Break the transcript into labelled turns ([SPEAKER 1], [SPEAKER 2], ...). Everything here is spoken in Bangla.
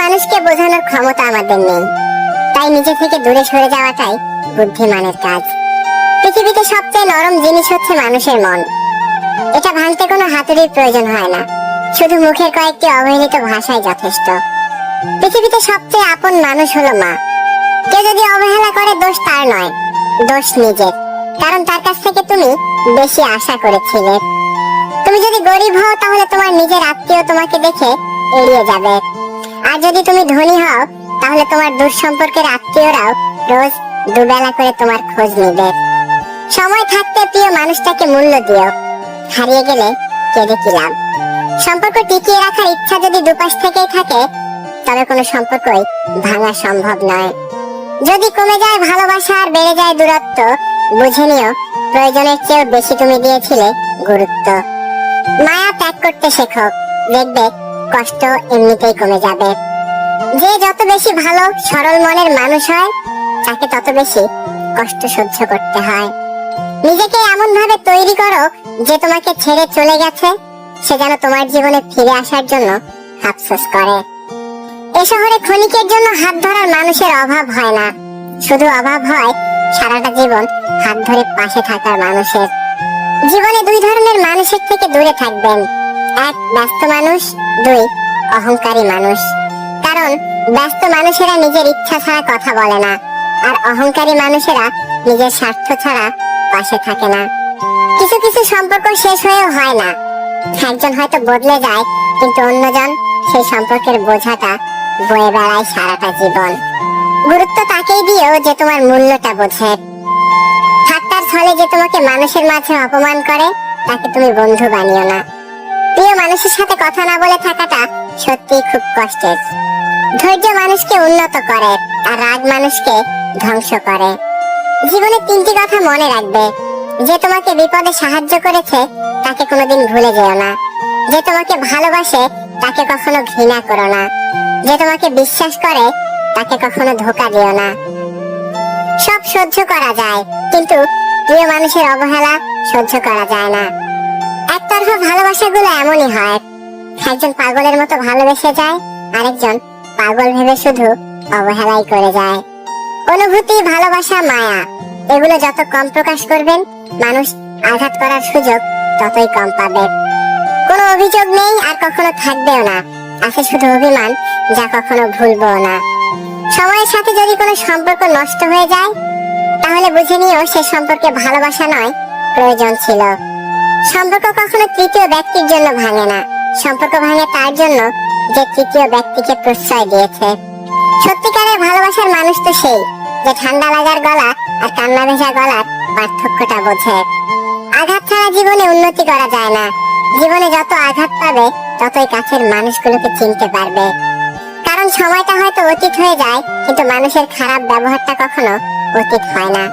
[SPEAKER 1] মানুষকে বোঝানোর ক্ষমতা আমাদের নেই। তাই নিজে থেকে দূরে সরে যাওয়াটাই বুদ্ধিমানের কাজ। পৃথিবীতে সবচেয়ে নরম জিনিস হচ্ছে মানুষের মন। এটা ভাঙতে কোনো হাতুড়ির প্রয়োজন হয় না। শুধু মুখের কয়েকটি অবহেলিত ভাষাই যথেষ্ট। পৃথিবীতে সবচেয়ে আপন মানুষ হলো মা। কেউ যদি অবহেলা করে, দোষ তার নয়, দোষ নিজের। কারণ তার কাছ থেকে তুমি বেশি আশা করেছিলে। তুমি যদি গরিব হও, তাহলে তোমার নিজের আত্মীয় তোমাকে দেখে এড়িয়ে যাবে। যদি তুমি ধনী হও, তাহলে তোমার দূর সম্পর্কের আত্মীয়রাও রোজ দুবেলা করে তোমার খোঁজ নেবে। সময় থাকতে প্রিয় মানুষটাকে মূল্য দিও। হারিয়ে গেলে কেঁদে কি লাভ? সম্পর্ক টিকিয়ে রাখার ইচ্ছা যদি দুপাশ থেকেই থাকে, তবে কোনো সম্পর্কই ভাঙা সম্ভব নয়। যদি কমে যায় ভালোবাসা আর বেড়ে যায় দূরত্ব, বুঝে নিও প্রয়োজনের চেয়েও বেশি তুমি দিয়েছিলে গুরুত্ব। মায়া ত্যাগ করতে শেখো। দেখবে কষ্ট এমনিতেই কমে যাবে। যে যত বেশি ভালো, সরল মনের মানুষ হয়, তাকে তত বেশি কষ্ট সহ্য করতে হয়। নিজেকে এমন ভাবে তৈরি করো যে তোমাকে ছেড়ে চলে গেছে, সে যেন তোমার জীবনে ফিরে আসার জন্য আফসোস করে। এ শহরে ক্ষণিকের জন্য হাত ধরার মানুষের অভাব হয় না। শুধু অভাব হয় সারাটা জীবন হাত ধরে পাশে থাকার মানুষের। জীবনে দুই ধরনের মানুষের থেকে দূরে থাকবেন। এক ব্যস্ত মানুষ, দুই অহংকারী মানুষ। কারণ ব্যস্ত মানুষেরা নিজের ইচ্ছা ছাড়া কথা বলে না, আর অহংকারী মানুষেরা নিজের স্বার্থ ছাড়া পাশে থাকে না। কিছু কিছু সম্পর্ক শেষ হয়েও হয় না। একজন হয়তো বদলে যায়, কিন্তু অন্যজন সেই সম্পর্কের বোঝাটা বয়ে বেড়ায় সারাটা জীবন। গুরুত্ব তাকেই দিও যে তোমার মূল্যটা বোঝে। ঠাট্টার ছলে যে তোমাকে মানুষের মাঝে অপমান করে, তাকে তুমি বন্ধু বানিও না। প্রিয় মানুষের সাথে কথা না বলে থাকাটা সত্যি খুব কষ্টের। ধৈর্য মানুষকে উন্নত করে, আর রাগ মানুষকে ধ্বংস করে। জীবনে তিনটি কথা মনে রাখবে। যে তোমাকে বিপদে সাহায্য করেছে, তাকে কোনোদিন ভুলে যেও না। যে তোমাকে ভালোবাসে, তাকে কখনো ঘৃণা করো না। যে তোমাকে বিশ্বাস করে, তাকে কখনো ধোকা দিও না। সব সহ্য করা যায়, কিন্তু প্রিয় মানুষের অবহেলা সহ্য করা যায় না। একতরফা ভালোবাসাগুলো এমনই হয়। একজন পাগলের মতো ভালোবেসে যায়, আরেকজন পাগল ভেবে শুধু অবহেলাই করে যায়। অনুভূতি, ভালোবাসা, মায়া, এগুলো যত কম প্রকাশ করবেন, মানুষ আঘাত করার সুযোগ ততই কম পাবে। কোনো অভিযোগ নেই আর কখনো থাকবেও না। আছে শুধু অভিমান, যা কখনো ভুলবো না। সময়ের সাথে যদি কোনো সম্পর্ক নষ্ট হয়ে যায়, তাহলে বুঝে নিও সে সম্পর্কে ভালোবাসা নয়, প্রয়োজন ছিল। সম্পর্ক কখনো তৃতীয় ব্যক্তির জন্য ভাঙে না। সম্পর্ক ভাঙে তার জন্য যে তৃতীয় ব্যক্তিকে প্রশ্রয় দিয়েছে। সত্যিকারের ভালোবাসার মানুষ তো সেই যে ঠান্ডা লাগার গলা আর কান্না ভেজা গলার পার্থক্যটা বোঝে। আঘাত ছাড়া জীবনে উন্নতি করা যায় না। জীবনে যত আঘাত পাবে, ততই কাছের মানুষগুলোকে চিনতে পারবে। কারণ সময়টা হয়তো অতীত হয়ে যায়, কিন্তু মানুষের খারাপ ব্যবহারটা কখনো অতীত হয় না।